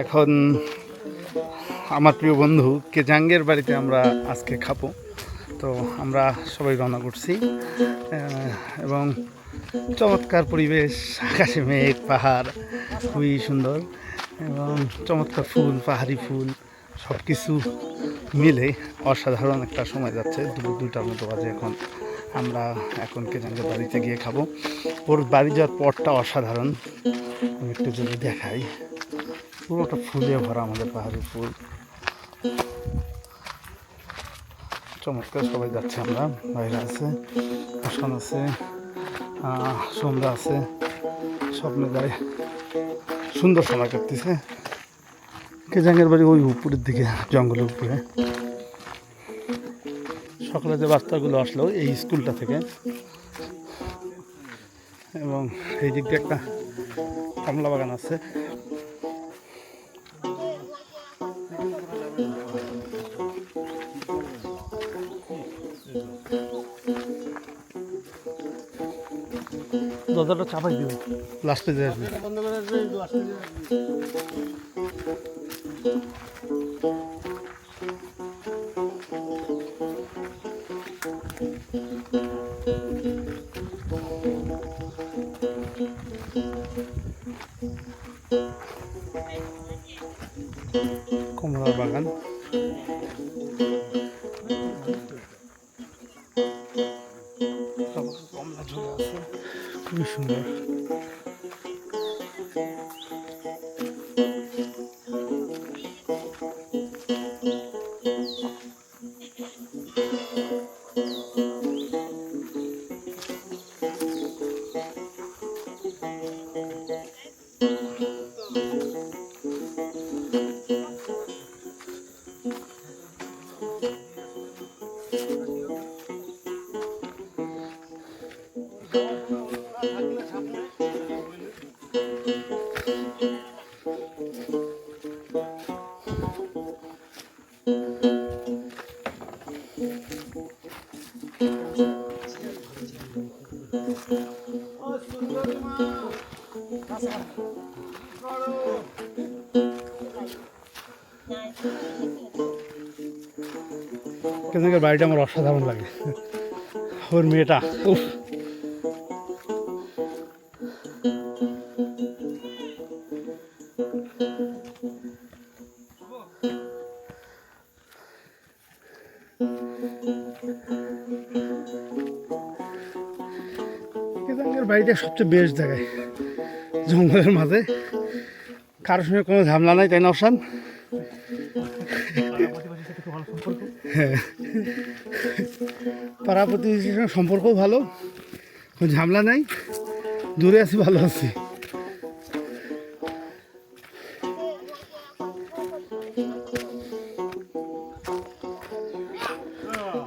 এখন আমার প্রিয় বন্ধু কেজাঙ্গের বাড়িতে আমরা আজকে খাব। তো আমরা সবাই রওনা করছি। এবং চমৎকার পরিবেশ, আকাশে মেঘ, পাহাড়, খুবই সুন্দর। এবং চমৎকার ফুল, পাহাড়ি ফুল সব কিছু মিলে অসাধারণ একটা সময় যাচ্ছে। দুপুর দুটার মতো বাজে এখন। আমরা এখন কেজাঙ্গের বাড়িতে গিয়ে খাব। ওর বাড়ি যাওয়ার পরটা অসাধারণ। আমি একটু যদি দেখাই। পুরোটা ফুলে ভরা আমাদের পাহাড়ি ফুল। চমৎকার, সবাই যাচ্ছে আমরা। বাইরে আছে, আসন আছে সন্ধ্যা আছে সব মিলায় সুন্দর সময় কাটতেছে। কেজাঙ্গের বাড়ি ওই উপরের দিকে, জঙ্গলের উপরে। সকালে যে বাচ্চাগুলো আসলো, এই স্কুলটা থেকে। এবং এই দিক দিয়ে একটা কমলা বাগান আছে। দরজাটা চাপাই দিও লাস্টে যে আসবে। কমলার বাগান। কেনাকের বাড়িটা আমার অসাধারণ লাগে ওর মেয়েটা উফ বাড়িটা সবচেয়ে বেস্ট জায়গায়। জঙ্গলের মাঝে। কারোর সঙ্গে কোনো ঝামেলা নাই, তাই না অবসান পাড়া প্রতিবেশীর সঙ্গে সম্পর্কও ভালো, কোনো ঝামেলা নাই। দূরে আছি, ভালো আছি।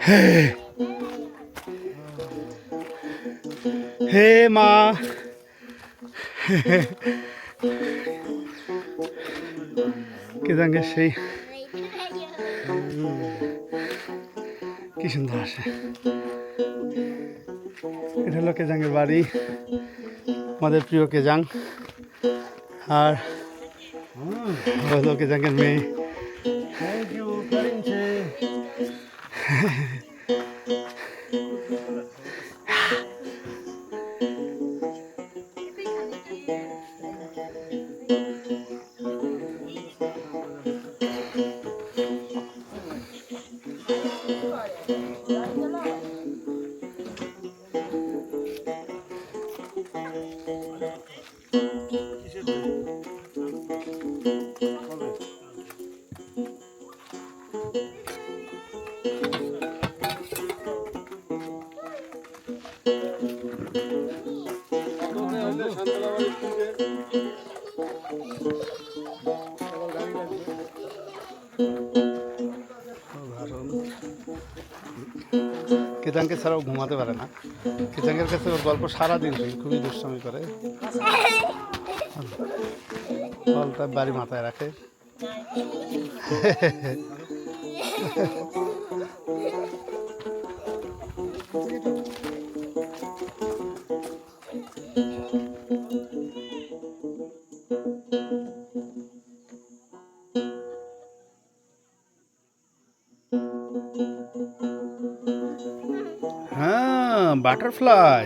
হে হে মা। কেদাঙ্গের সেই? কি সুন্দর আসে এটা হলো কেজাঙ্গের বাড়ি, আমাদের প্রিয় কেজাং আর হলো কেজাঙ্গের মেয়ে। কেজাংকে ছাড়াও ঘুমাতে পারে না। কেজাঙ্গের কাছে ওর গল্প সারাদিন খুবই দুষ্টামি করে। ফলটা বাড়ি মাথায় রাখে। হ্যাঁ বাটারফ্লাই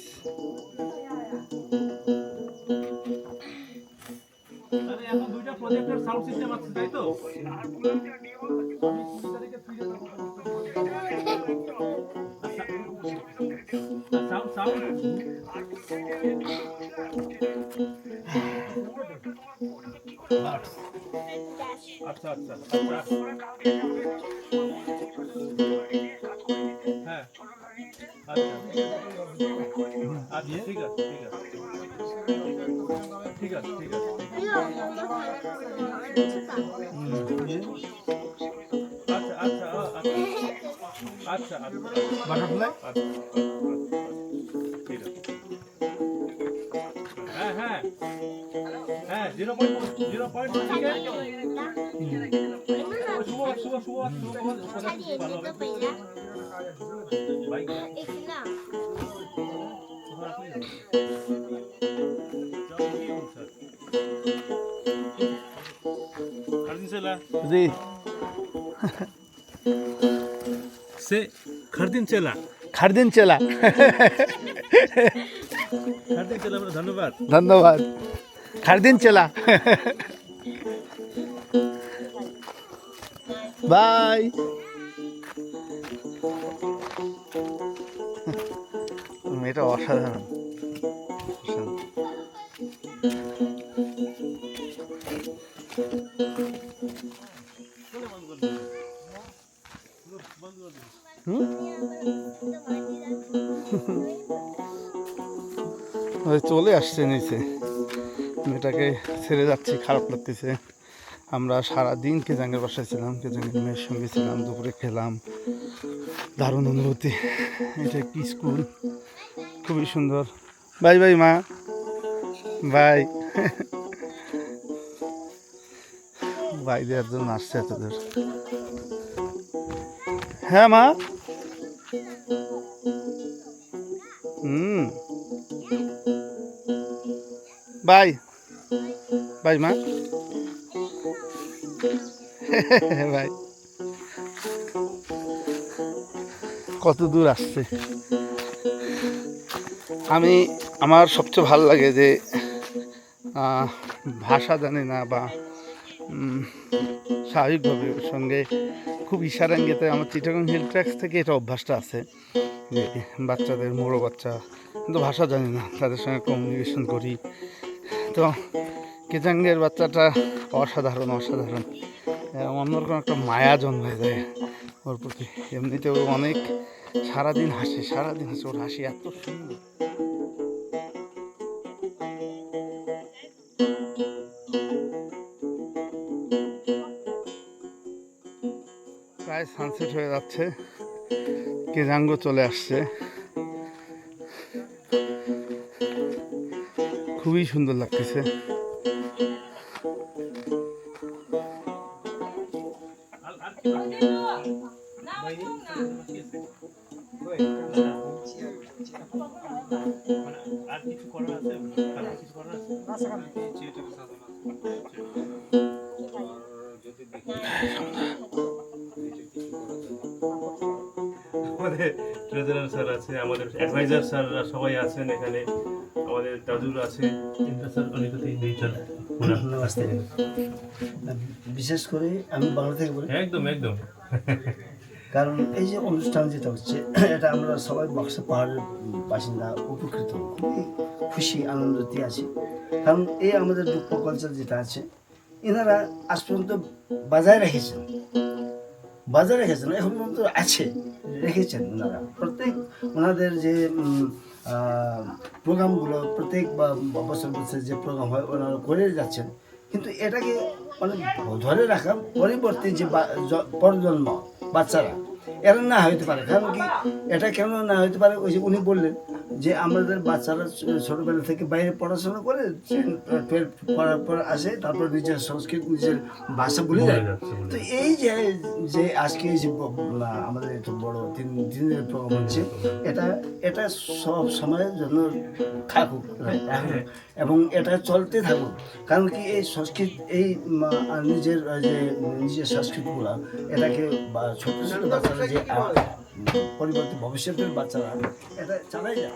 সাউন্ড সিস্টেম আছে, তাই তো? আচ্ছা আচ্ছা আচ্ছা। হ্যাঁ। আচ্ছা আচ্ছা। আছে, ঠিক আছে। ঠিক আছে ঠিক আছে। আচ্ছা আচ্ছা আচ্ছা আচ্ছা আচ্ছা বাটারফ্লাই আচ্ছা হ্যাঁ হ্যাঁ হ্যাঁ জিরো পয়েন্ট জিরো পয়েন্ট শুভ শুভ শুভ শুভ ভালো জি। সে খারদিন চেলা। খারদিন চেলা। খারদিন চেলা ধন্যবাদ। ধন্যবাদ। খারদিন চেলা। বাই। এটা অসাধারণ। চলে আসছে নিচে। মেয়েটাকে ছেড়ে যাচ্ছি, খারাপ লাগতেছে। আমরা সারা দিন কেজাঙ্গের বাসায় ছিলাম, কেজাঙ্গের মেয়ের সঙ্গে ছিলাম, দুপুরে খেলাম। দারুণ অনুভূতি। এটা একটি স্কুল? খুবই সুন্দর। বাই বাই মা। বাই। বাই দেওয়ার জন্য আসছে এতদের। হ্যাঁ মা? হুম। বাই। বাই মা। বাই। কত দূর আসছে। আমি, আমার সবচেয়ে ভালো লাগে যে ভাষা জানি না বা স্বাভাবিকভাবে সঙ্গে খুব ইশারাঙ্গিতে আমার চিটাগং হিল ট্র্যাক্স থেকে এটা অভ্যাসটা আছে। বাচ্চাদের মোড়ো বাচ্চা কিন্তু ভাষা জানি না, তাদের সঙ্গে কমিউনিকেশন করি। তো কেচাঙ্গের বাচ্চাটা অসাধারণ অসাধারণ। অন্যরকম একটা মায়া জন্মে যায় ওর প্রতি। এমনিতেও অনেক সারাদিন হাসে সারাদিন হাসে, ওর হাসি এত সুন্দর। প্রায় সানসেট হয়ে যাচ্ছে। কেজাঙ্গ চলে আসছে। খুবই সুন্দর লাগতেছে। আর কিছু করার আছে? কিছু করার আছে। আমাদের ট্রেজারার স্যার আছে আমাদের অ্যাডভাইজার স্যাররা সবাই আছেন এখানে। আমাদের দাদুর আছে। তিনটা স্যার অনেক বিশেষ করে আমি বাংলা থেকে বলি। একদম একদম। কারণ এই যে অনুষ্ঠান যেটা হচ্ছে এটা আমরা সবাই বক্সা পাহাড়ের বাসিন্দা উপকৃত। খুবই খুশি আনন্দতে আছি। কারণ এই আমাদের দুঃখ কালচার যেটা আছে এনারা আজ পর্যন্ত বাজায় রেখেছেন। বাজায় রেখেছেন এখন পর্যন্ত আছে। রেখেছেন ওনারা। প্রত্যেক ওনাদের যে প্রোগ্রামগুলো, প্রত্যেক বা বছর বছর যে প্রোগ্রাম হয়, ওনারা করে যাচ্ছেন। কিন্তু এটাকে মানে ধরে রাখা পরিবর্তে যে পরজন্ম, বাচ্চারা এরা না হইতে পারে। কারণ কি? এটা কেন না হইতে পারে? ওই যে উনি বললেন যে আমাদের বাচ্চারা ছোটবেলা থেকে বাইরে পড়াশোনা করে টুয়েলভ পড়ার পর আসে তারপর নিজের সংস্কৃত নিজের ভাষা ভুলে যায়। তো এই যে যে আজকে এই যে আমাদের এত বড় তিন দিনের প্রোগ্রাম হচ্ছে এটা এটা সব সময়ের জন্য থাকুক। এবং এটা চলতে থাকুক। কারণ কি এই সংস্কৃত, এই নিজের যে নিজের সংস্কৃতগুলা, এটাকে বা ছোট ছোট বাচ্চারা যে পরিবর্তে ভবিষ্যতের বাচ্চারা, এটা চালাই যায়